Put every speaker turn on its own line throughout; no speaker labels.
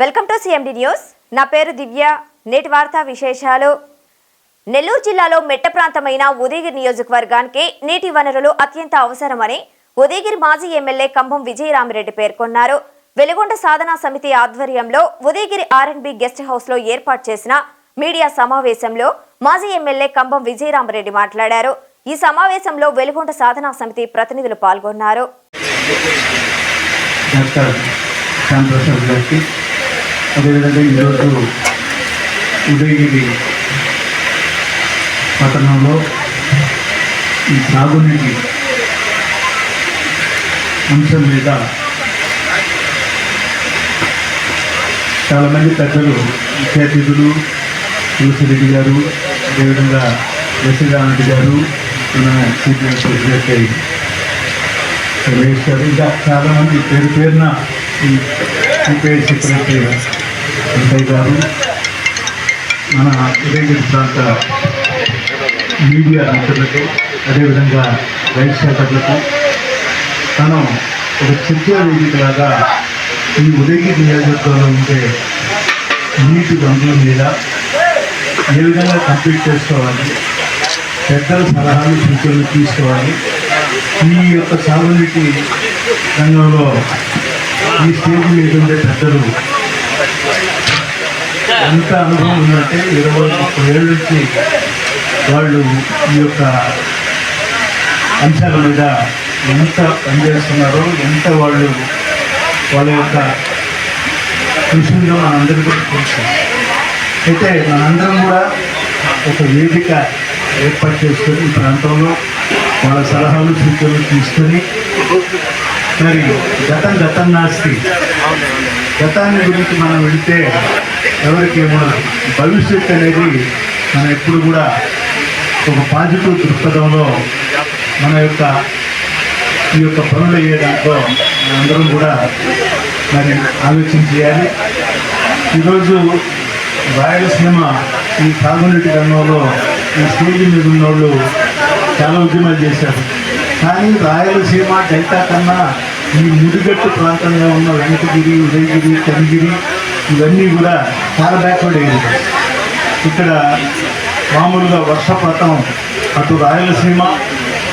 Welcome to CMD news నా పేరు దివ్య. నేటి వార్తా విశేషాలు. నెల్లూరు జిల్లాలో మెట్ట ప్రాంతమైన ఉదయగిరి నియోజకవర్గానికి నీటి వనరులు అత్యంత అవసరమని ఉదయగిరి మాజీ ఎమ్మెల్యే కంభం విజయరామిరెడ్డి పేర్కొన్నారు. వెలుగొండ సాధనా సమితి ఆధ్వర్యంలో ఉదయగిరి ఆర్ఎండ్బి గెస్ట్ హౌస్లో ఏర్పాటు చేసిన మీడియా సమావేశంలో మాజీ ఎమ్మెల్యే కంభం విజయరామరెడ్డి మాట్లాడారు. ఈ సమావేశంలో వెలుగొండ సాధనా సమితి ప్రతినిధులు పాల్గొన్నారు.
అదేవిధంగా ఈరోజు ఉదయగిరి పట్టణంలో ఈ సాగునీటి అంశం మీద చాలామంది పెద్దలు ముఖ్య తులసిరెడ్డి గారు అదేవిధంగా యశ్వరారెడ్డి గారు మన సిపిఎం రమేష్ గారు ఇంకా చాలామంది పేరు పేరున ఈ సిపిఐ సెక్రటరీ వెంకయ్య గారు మన ఉదయగిరి ప్రాంత మీడియా మిత్రులకు అదేవిధంగా రైతు శాఖలకు తను ఒక చిత్ర వేదికలాగా ఈ ఉదయగిరి నియోజకవర్గంలో ఉండే నీటి వనరుల మీద ఏ విధంగా కంప్లీట్ చేసుకోవాలి పెద్దల సలహాలు సూచనలు తీసుకోవాలి ఈ యొక్క సాగునీటి రంగంలో ఈ స్టేజ్ మీద ఉండే పెద్దలు ఎంత అనుభవం ఉందంటే ఇరవై ముప్పై ఏళ్ళ నుంచి వాళ్ళు ఈ యొక్క అంశాల మీద ఎంత పనిచేస్తున్నారో ఎంత వాళ్ళు వాళ్ళ యొక్క కృషిలో మనందరికీ కూడా తెలుసు. అయితే మనందరం కూడా ఒక వేదిక ఏర్పాటు చేసుకొని ఈ ప్రాంతంలో వాళ్ళ సలహాలు సూచనలు తీసుకొని మరి గతం గతం నాస్తి. గతాన్ని గురించి మనం వెళితే ఎవరికి మన భవిష్యత్ అనేది మనం ఎప్పుడు కూడా ఒక పాజిటివ్ దృక్పథంలో మన యొక్క ఈ యొక్క పనులు అయ్యే దాంట్లో అందరం కూడా మరి ఆలోచన చేయాలి. ఈరోజు రాయలసీమ ఈ సాగునీటి రంగంలో ఈ స్టేజ్ మీద ఉన్న వాళ్ళు చాలా ఉద్యమాలు చేశారు. కానీ రాయలసీమ డెల్టా కన్నా ఈ ముడిగట్టు ప్రాంతంలో ఉన్న వెంకటగిరి ఉదయగిరి కనిగిరి ఇవన్నీ కూడా చాలా బ్యాక్వర్డ్ అయింది ఇక్కడ మామూలుగా వర్షపాతం అటు రాయలసీమ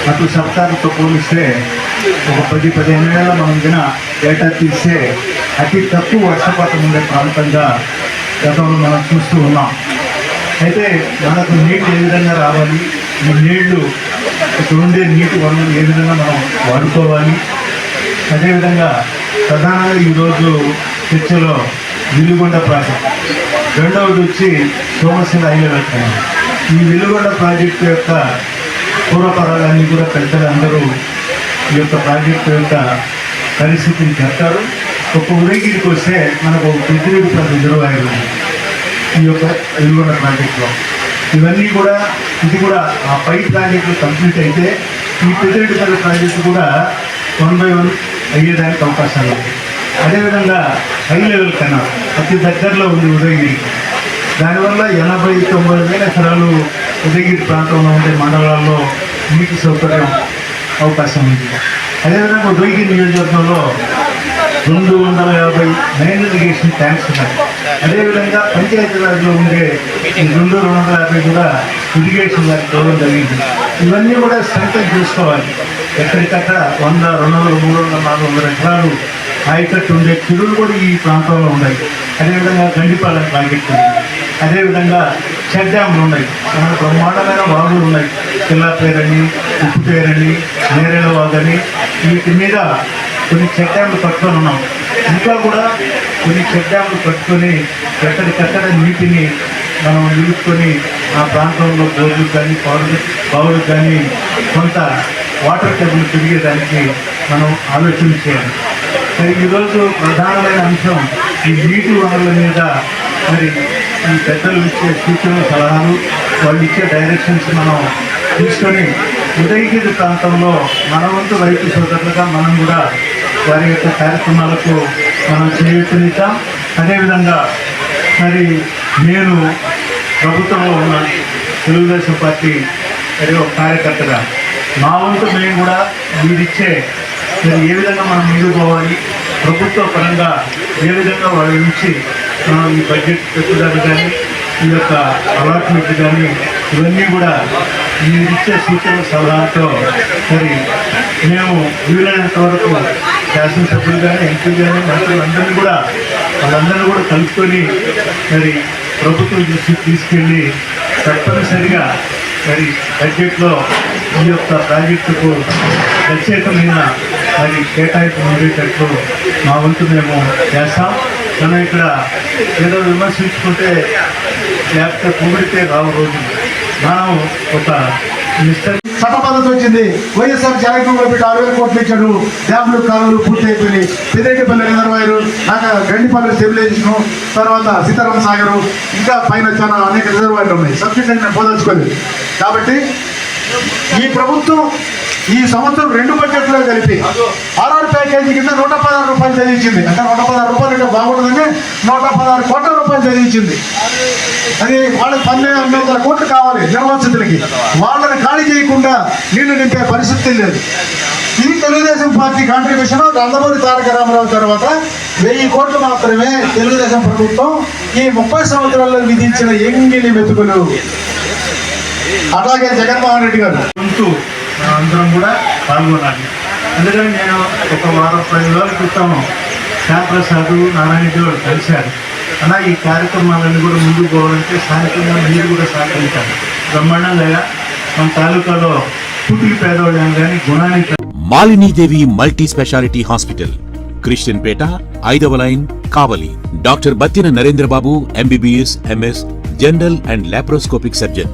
అటు సర్కారుతో పోలిస్తే ఒక పది పదిహేను ఏళ్ళ మనం దిన డేటా తీస్తే అతి తక్కువ వర్షపాతం ఉండే ప్రాంతంగా గతంలో మనం చూస్తూ ఉన్నాం. అయితే మనకు నీళ్ళు ఏ విధంగా రావాలి? ఈ నీళ్ళు ఇక్కడ ఉండే నీటి వనరులు ఏ విధంగా మనం వాడుకోవాలి? అదేవిధంగా ప్రధానంగా ఈరోజు చర్చలో విలుగొండ ప్రాజెక్ట్. రెండవది వచ్చి సోమశిల వెళ్తున్నాం ఈ వెలుగొండ ప్రాజెక్టు యొక్క పూర్వపరాలన్నీ కూడా పెద్దలు అందరూ ఈ యొక్క ప్రాజెక్టు యొక్క పరిస్థితిని చెప్తారు. ఒక ఉదయగిరికి వస్తే మనకు ఒక పెద్దిరెడ్డి రిజర్వాయర్ ఈ యొక్క వెలుగొండ ప్రాజెక్టులో. ఇవన్నీ కూడా ఇది కూడా ఆ పై ప్రాజెక్టు కంప్లీట్ అయితే ఈ పెద్దిరెడ్డిపల్లి ప్రాజెక్టు కూడా వన్ బై వన్ అయ్యేదానికి అవకాశాలు ఉన్నాయి. అదేవిధంగా హై లెవెల్ కెనాల్ అతి దగ్గరలో ఉంది ఉదయగిరి. దానివల్ల ఎనభై తొంభై వేల ఎకరాలు ఉదయగిరి ప్రాంతంలో ఉండే మండలాల్లో నీటి సౌకర్యం అవకాశం ఉంది. అదేవిధంగా ఉదయగిరి నియోజకవర్గంలో రెండు వందల యాభై మెయిన్ ఇరిగేషన్ ట్యాంక్స్ ఉన్నాయి. అదేవిధంగా పంచాయతీరాజ్లో ఉండే రెండు రెండు వందల యాభై కూడా ఇరిగేషన్ గౌరవం జరిగింది. ఇవన్నీ కూడా స్ట్రెంగ్ చూసుకోవాలి. ఎక్కడికక్కడ వంద రెండు వందల మూడు వందల నాలుగు వందల ఎకరాలు ఆయకట్టు ఉండే చెరువులు కూడా ఈ ప్రాంతంలో ఉన్నాయి. అదేవిధంగా గండిపాలెం ప్రాజెక్టు ఉంది అదేవిధంగా చెక్ డ్యాములు ఉన్నాయి. చాలా బ్రహ్మాండమైన వాగులు ఉన్నాయి. కిల్లా పేరని ఉప్పు పేరని నేరేల వాగని. వీటి మీద కొన్ని చెక్ డ్యాములు కట్టుకొని ఉన్నాం. ఇంకా కూడా కొన్ని చెక్ డ్యామ్లు కట్టుకొని ఎక్కడికక్కడ నీటిని మనం నిలుపుకొని ఆ ప్రాంతంలో బోర్లు కానీ పౌరులు బావులు కానీ కొంత వాటర్ టేబుల్ తిరిగేదానికి మనం ఆలోచన చేయాలి. మరి ఈరోజు ప్రధానమైన అంశం ఈ నీటి వనరుల మీద మరి ఈ పెద్దలు ఇచ్చే సూచనలు సలహాలు వాళ్ళు ఇచ్చే డైరెక్షన్స్ మనం తీసుకొని ఉదయగిరి ప్రాంతంలో మన వంతు రైతు సోదరులుగా మనం కూడా వారి యొక్క కార్యక్రమాలకు మనం చేయూతనిద్దాం. అదేవిధంగా మరి నేను ప్రభుత్వంలో ఉన్న తెలుగుదేశం పార్టీ మరి ఒక కార్యకర్తగా మా వంతు మేము కూడా మీరిచ్చే మరి ఏ విధంగా మనం ముందుకు పోవాలి? ప్రభుత్వ పరంగా ఏ విధంగా వాళ్ళ నుంచి మనం ఈ బడ్జెట్ పెట్టుదల కానీ ఈ యొక్క అలాట్మెంట్ కానీ ఇవన్నీ కూడా మీరు ఇచ్చే సూచన సలహాతో మరి మేము వీలైనంత వరకు శాసనసభ్యులు కానీ ఎంపీ కానీ మంత్రులు అందరినీ కూడా వాళ్ళందరినీ కూడా కలుపుకొని మరి ప్రభుత్వం దృష్టికి తీసుకెళ్ళి తప్పనిసరిగా మరి బడ్జెట్లో ఈ యొక్క ప్రాజెక్టుకు ప్రత్యేకమైన అది కేటాయింపు ఉండేటట్లు మా వంతు మేము చేస్తాం. మనం ఇక్కడ ఏదో విమర్శించుకుంటే లేకపోతే పొగిడితే రావు రోజు. మనం ఒక మిస్టర్
చట్ట పద్ధతి వచ్చింది. వైఎస్ఆర్ జగన్మోహన్ రెడ్డి ఆరు వేల కోట్లు ఇచ్చాడు డ్యాములు కాలువలు పూర్తి అయిపోయినాయి. పెద్దిరెడ్డిపల్లి రిజర్వాయర్ నాకు గండిపల్లి స్టెబిలైజేషన్ తర్వాత సీతారామ సాగర్ ఇంకా పైన చాలా అనేక రిజర్వాయర్లు ఉన్నాయి. సబ్సిడీ నేను పోదలుచుకోలేదు. కాబట్టి ఈ ప్రభుత్వం ఈ సంవత్సరం రెండు బడ్జెట్లో కలిపి ఆర్ఆర్ ప్యాకేజీ కింద నూట పదహారు రూపాయలు చదివించింది. అంటే నూట పదహారు రూపాయలు అంటే బాగుంటుందని నూట పదహారు కోట్ల రూపాయలు చదివించింది. అది వాళ్ళకి పన్నెండు ఎనిమిది వందల కోట్లు కావాలి నిర్వాసితులకి. వాళ్ళని ఖాళీ చేయకుండా నీళ్ళు నింపే పరిస్థితి లేదు. ఇది తెలుగుదేశం పార్టీ కాంట్రిబ్యూషన్ నందమూరి తారక రామారావు తర్వాత వెయ్యి కోట్లు మాత్రమే తెలుగుదేశం ప్రభుత్వం ఈ ముప్పై సంవత్సరాల్లో విధించిన ఎంగిలి మెతుకులు. అలాగే జగన్మోహన్ రెడ్డి గారు.
వంతు అందరం కూడా పాల్గొనాలి. అందుకని నేను ఒక వారం పది రోజుల క్రితం శ్యాంప్రసాద్ నారాయణ గారు కలిశారు. అలా ఈ కార్యక్రమాలన్నీ కూడా ముందుకు పోవాలంటే స్థానికంగా మీరు కూడా సహకరించాలి. బ్రహ్మాండంగా మన తాలూకాలో పుట్టిన పేదవాళ్ళని కానీ గుణానికి
Malini Devi multi speciality hospital Christian Peta ఐదవ line Kavali. Doctor Battina Narendra Babu MBBS MS general and laparoscopic surgeon.